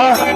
Ah!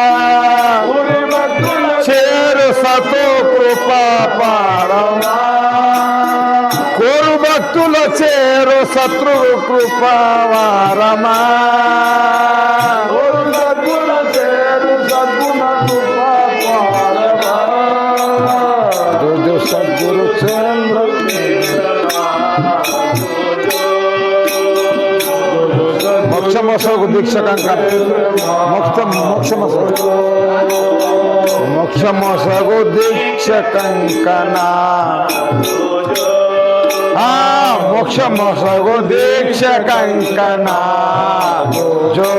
సతో కృప పరమా కోరు భక్తుల చేరు శత్రు కృప मोक्षमसोक दीक्षकांकन मोक्ष मोक्षमसोक मोक्षमसोक मोक्ष हाँ मोक्षमसोक दीक्षकंकना जो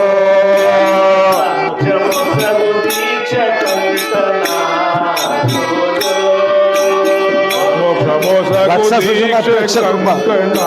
मोक्ष सुजन अपेक्षा करना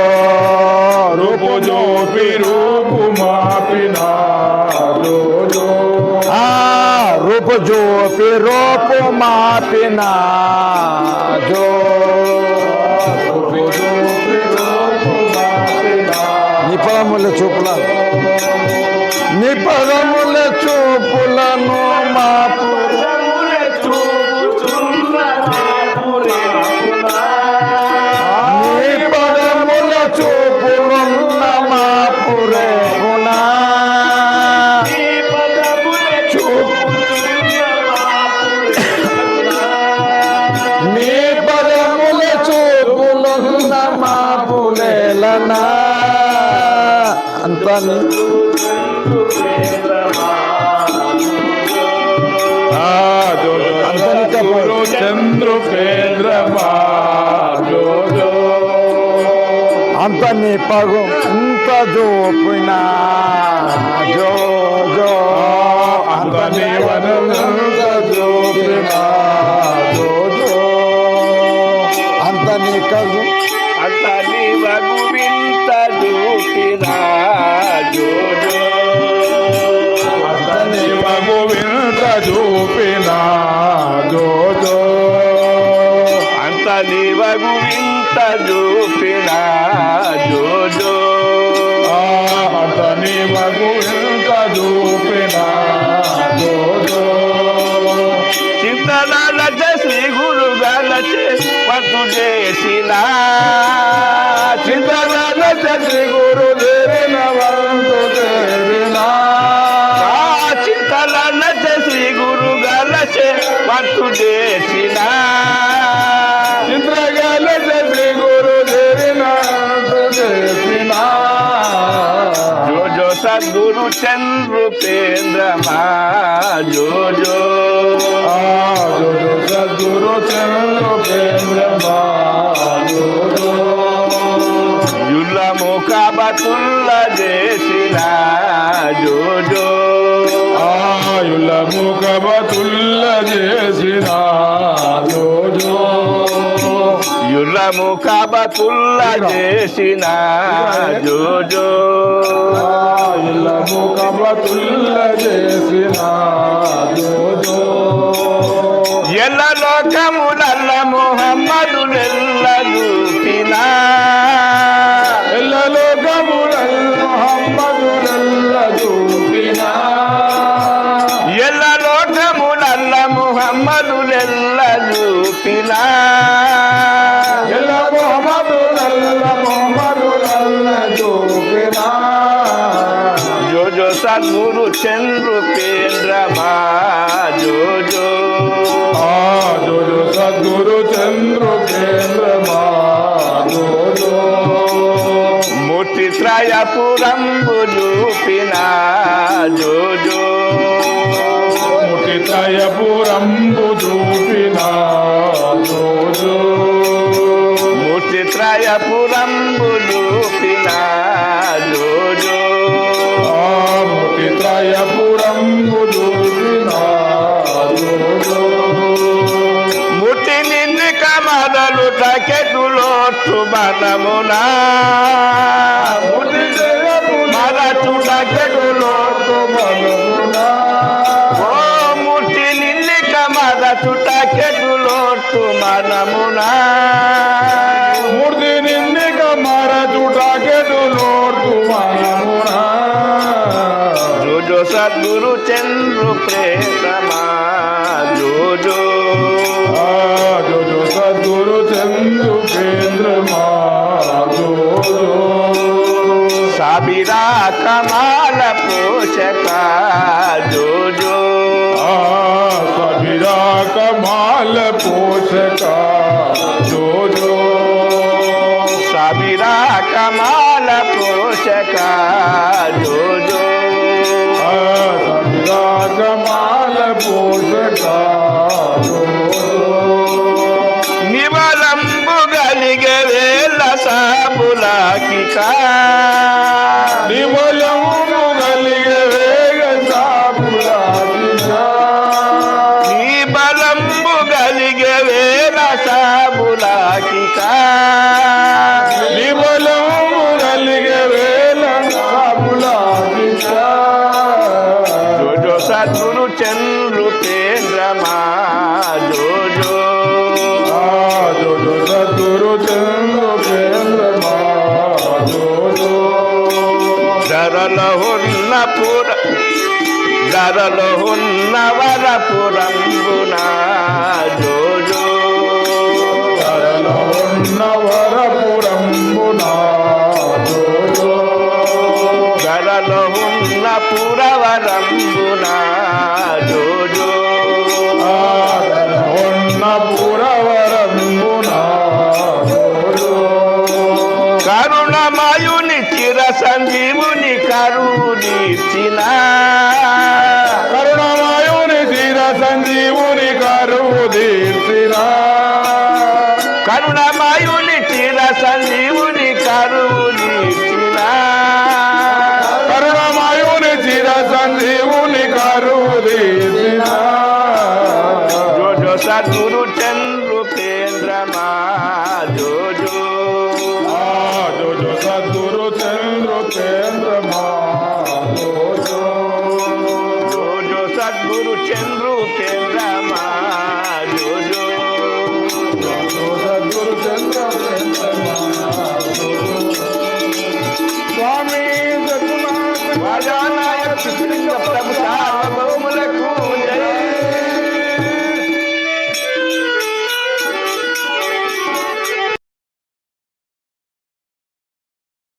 આપજો પેરો પોમા પેના જો નિપળમ એટલે ચોપલા નિપળમ జో అంత నీ పగు ఇంత చూపినా జో జో అంత నీవనంత జోపినా జో జో అంత నీ కగు వగువింత దూకిరా జోజో. అతని మగు వింత చూపినా జో జో చింతనాలచ శ్రీ గురు గలచే పట్టు చేసిన. చింతనాలచ శ్రీ గురు చేరిన వంతు చేరినా. చింతనాలచ శ్రీ గురు గలచే పట్టు చేసిన सदगुरु चंद्रुपेंद्र मा जो जो ఆ జో జో సద్గురు చంద్రుపేంద్రమా జో జో युल मुखा बतुल्ल देशिला जो जो ఆయుల ముఖబతుల్ల చేసిన జో జో युल मुखा बतुल्ल देशिना जो जो ఆయుల ముఖబతుల్ల చేసిన జో జో ఎల్ల లోకములల్ల మొహమ్మదు నెల్ల చూపిన ఎల్ల లోక జగములల్ల ముహమ్మదులెల్ల చూపినా ఎల్ల మొహమ్మదు నల్ల మొహమ్మదు జోజో సద్గురు చంద్రుపేంద్రమా జోజో. ఆ జోజో సద్గురు చంద్ర కేంద్ర జోజో. మూర్తి త్రయపురంబు చూపినా జోజో. ముటితయపురంబు చూపినా বানাবো না। মারা চুটা খেগুলো তো বানাবো না। ও মুটি নীলিকা মারা চুটা খেগুলো তো বানাবো না। মুর্দি নীলিকা মারা চুটা খেগুলো তো বানাবো না। রোজ সদ্গুরু চন্দ্র প্রেমা उसका जो जो सबीरा कमाल पुरुष का जो जो सबीरा कमाल पुरुष का जो निवलंबु गलिगे वेल साबुला की का ధరలో ఉన్న పుర ధరలో ఉన్న కరుణించిన కరుణమాయుని తీర సంజీవుని కరువు తీర్చిన కరుణమయుని చిర సంజీవుని up